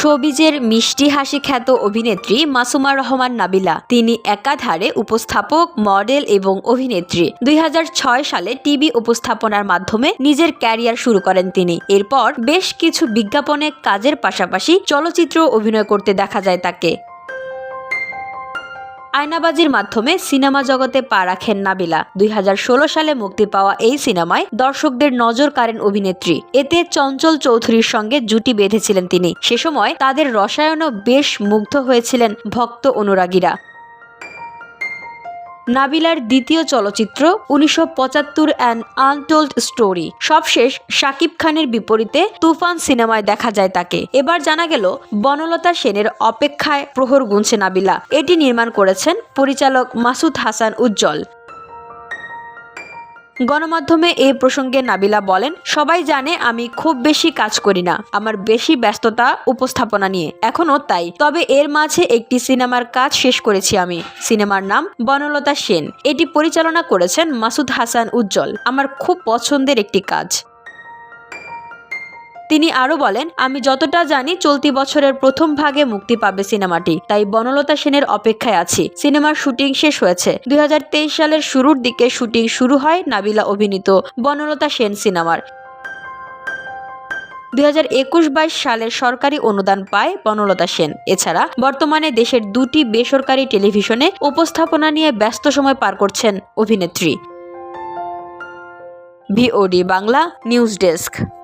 শোবিজের মিষ্টি হাসি খ্যাত অভিনেত্রী মাসুমা রহমান নাবিলা। তিনি একাধারে উপস্থাপক, মডেল এবং অভিনেত্রী। দুই হাজার ছয় সালে টিভি উপস্থাপনার মাধ্যমে নিজের ক্যারিয়ার শুরু করেন তিনি। এরপর বেশ কিছু বিজ্ঞাপনে কাজের পাশাপাশি চলচ্চিত্র অভিনয় করতে দেখা যায় তাকে। আয়নাবাজির মাধ্যমে সিনেমা জগতে পা রাখেন নাবিলা। দুই হাজার ষোলো সালে মুক্তি পাওয়া এই সিনেমায় দর্শকদের নজর কাড়েন অভিনেত্রী। এতে চঞ্চল চৌধুরীর সঙ্গে জুটি বেঁধেছিলেন তিনি। সে সময় তাদের রসায়নও বেশ মুগ্ধ হয়েছিলেন ভক্ত অনুরাগীরা। নাবিলার দ্বিতীয় চলচ্চিত্র উনিশশো পঁচাত্তর অ্যান্ড আনটোল্ড স্টোরি সবশেষ শাকিব খানের বিপরীতে তুফান সিনেমায় দেখা যায় তাকে। এবার জানা গেল বনলতা সেনের অপেক্ষায় প্রহর গুনছে নাবিলা। এটি নির্মাণ করেছেন পরিচালক মাসুদ হাসান উজ্জ্বল। গণমাধ্যমে এ প্রসঙ্গে নাবিলা বলেন, সবাই জানে আমি খুব বেশি কাজ করি না, আমার বেশি ব্যস্ততা, উপস্থাপনা নিয়ে। এখনও তাই। তবে এর মাঝে একটি সিনেমার কাজ শেষ করেছি আমি। সিনেমার নাম বনলতা সেন। এটি পরিচালনা করেছেন মাসুদ হাসান উজ্জ্বল। আমার খুব পছন্দের একটি কাজ। তিনি আরও বলেন, আমি যতটা জানি চলতি বছরের প্রথম ভাগে মুক্তি পাবে সিনেমাটি, তাই বনলতা সেনের অপেক্ষায় আছি। সিনেমার শুটিং শেষ হয়েছে। দুই হাজার তেইশ সালের শুরুর দিকে শুটিং শুরু হয় নাবিলা অভিনীত বনলতা সেন সিনেমার। দুই হাজার একুশ বাইশ সালের সরকারি অনুদান পায় বনলতা সেন। এছাড়া বর্তমানে দেশের দুটি বেসরকারি টেলিভিশনে উপস্থাপনা নিয়ে ব্যস্ত সময় পার করছেন অভিনেত্রী। VOD Bangla news desk.